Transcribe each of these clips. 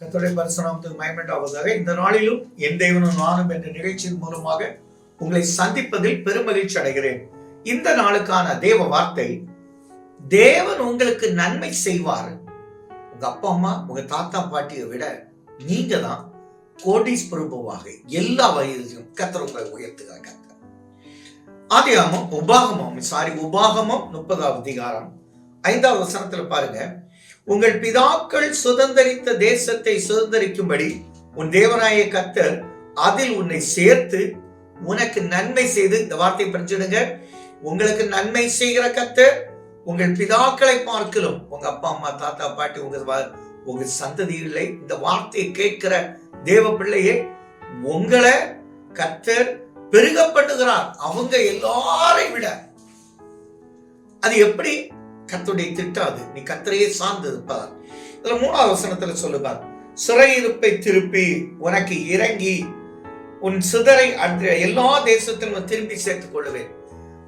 கத்தோடைய பரிசுநாமத்துக்கு மயமண்டாவதாக இந்த நாளிலும் என் தேவனும் நானும் என்ற நிகழ்ச்சியின் மூலமாக உங்களை சந்திப்பதில் பெருமகிழ்ச்சி அடைகிறேன். இந்த நாளுக்கான தேவ வார்த்தை தேவன் உங்களுக்கு நன்மை செய்வார். உங்க அப்பா அம்மா உங்க தாத்தா பாட்டியை விட நீங்க தான் பிரபுவாக எல்லா வயதிலும் கத்தர் உங்களை உயர்த்துகிறாங்க கத்தர் ஆதியாமம் உபாகமம் சாரி உபாகமம் முப்பதாவது அதிகாரம் ஐந்தாவது வசனத்துல பாருங்க. உங்கள் பிதாக்கள் சுதந்தரித்த தேசத்தை சுதந்தரிக்கும்படி உன் தேவனாய கத்தர் அதில் உன்னை சேர்த்து உனக்கு நன்மை செய்து இந்த வார்த்தை படிச்சிடுங்க உங்களுக்கு நன்மை செய்கிற கத்தர் உங்கள் பிதாக்களை பார்க்கலும். உங்க அப்பா அம்மா தாத்தா பாட்டி உங்க உங்க சந்ததிகளை இந்த வார்த்தையை கேட்கிற தேவ பிள்ளையே உங்களை கத்தர் பெருகப்படுகிறார் அவங்க எல்லாரையும் விட. அது எப்படி? கத்துடைய திட்டாது. நீ கத்தரையே சார்ந்து இருப்பார். இதுல மூணாவது வசனத்துல சொல்லுவார் சிறையிருப்பை திருப்பி உனக்கு இறங்கி உன் சிதறை அன்ற எல்லா தேசத்திலும் திரும்பி சேர்த்துக் கொள்ளுவேன்.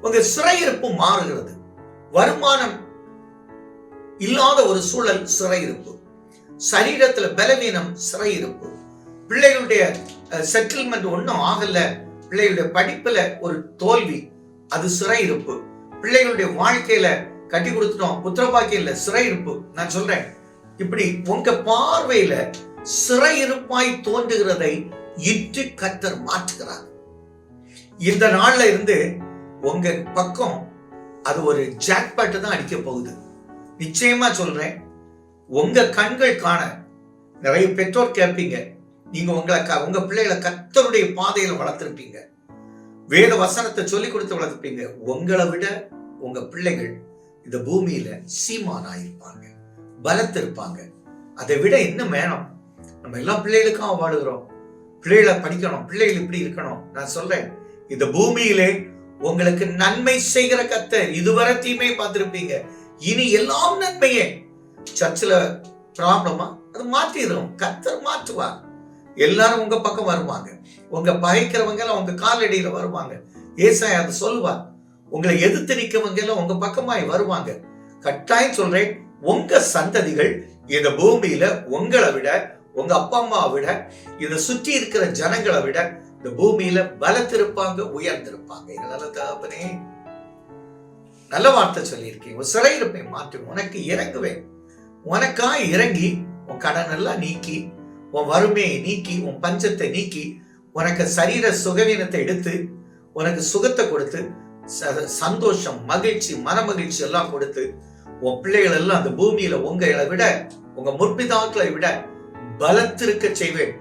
உங்க சிறையிருப்பு மாறுகிறது. வருமானம் இல்லாத ஒரு சூழல் சிறையிருப்பு சரீரத்துல பலவீனம் சிறையிருப்பு பிள்ளைகளுடைய செட்டில்மெண்ட் ஒன்றும் ஆகல. பிள்ளைகளுடைய படிப்புல ஒரு தோல்வி அது சிறையிருப்பு பிள்ளைகளுடைய வாழ்க்கையில கட்டி கொடுத்துட்டோம். உத்தரப்பாக்கி இல்ல சிறையிருப்பு நான் சொல்றேன். இப்படி உங்க பார்வையில சிறையிருப்பாய் தோன்றுகிறதை இட்டு கத்தர் மாற்றுகிறார். இந்த நாள்ல இருந்து உங்க பக்கம் அது ஒரு ஜாக்பாட்டு தான் அடிக்க போகுது. நிச்சயமா சொல்றேன். உங்க கண்கள் காண நிறைய பெற்றோர் கேட்பீங்க. நீங்க உங்களை க- உங்க பிள்ளைகளை கத்தருடைய பாதையில வளர்த்துருப்பீங்க. வேத வசனத்தை சொல்லி கொடுத்து வளர்த்துப்பீங்க உங்களை விட உங்க பிள்ளைகள் இந்த பூமியில சீமானாயிருப்பாங்க பலத்திருப்பாங்க. அதை விட இன்னும் வேணும் நம்ம எல்லா பிள்ளைகளுக்கும் வாழுகிறோம். பிள்ளைகளை படிக்கணும் பிள்ளைகள் இப்படி இருக்கணும். நான் சொல்றேன் இந்த பூமியிலே உங்களுக்கு நன்மை செய்கிற கத்தர் இதுவரை தீமை பார்த்திருப்பீங்க. இனி எல்லாம் நன்மையே. சர்ச்சில் ப்ராப்ளமா அது மாத்திடும் கத்தர் மாற்றுவார். எல்லாரும் உங்க பக்கம் வருவாங்க. உங்க பகைக்கிறவங்க அவங்க காலடியில் காலடியில வருவாங்க. ஏசாய் அதை சொல்லுவார். உங்களை எதிர்த்து நிற்கவங்க எல்லாம் உங்க பக்கமாய் வருவாங்க. கட்டாயம் சொல்றேன் உங்க சந்ததிகள் இந்த பூமியில உங்களை விட உங்க அப்பா அம்மாவை விட இதை சுற்றி இருக்கிற ஜனங்களை விட இந்த பூமியில பலத்திருப்பாங்க உயர்ந்திருப்பாங்க. தகப்பனே நல்ல வார்த்தை சொல்லியிருக்கேன் உன் சிறையிருப்பை மாற்றி உனக்கு இறங்குவேன். உனக்கா இறங்கி உன் கடன் எல்லாம் நீக்கி உன் வறுமையை நீக்கி உன் பஞ்சத்தை நீக்கி உனக்கு சரீர சுகவீனத்தை எடுத்து உனக்கு சுகத்தை கொடுத்து சந்தோஷம் மகிழ்ச்சி மனமகிழ்ச்சி எல்லாம் கொடுத்து உன் பிள்ளைகள் எல்லாம் அந்த பூமியில உங்களை விட உங்க முற்பிதாக்களை விட பலத்திருக்க செய்வேன்.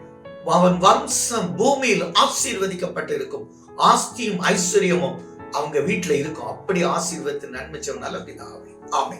அவன் வம்சம் பூமியில் ஆசீர்வதிக்கப்பட்டு இருக்கும். ஆஸ்தியும் ஐஸ்வர்யமும் அவங்க வீட்டுல இருக்கும். அப்படி ஆசீர்வத்து நன்மை சொன்னால் அப்படிதான் ஆமை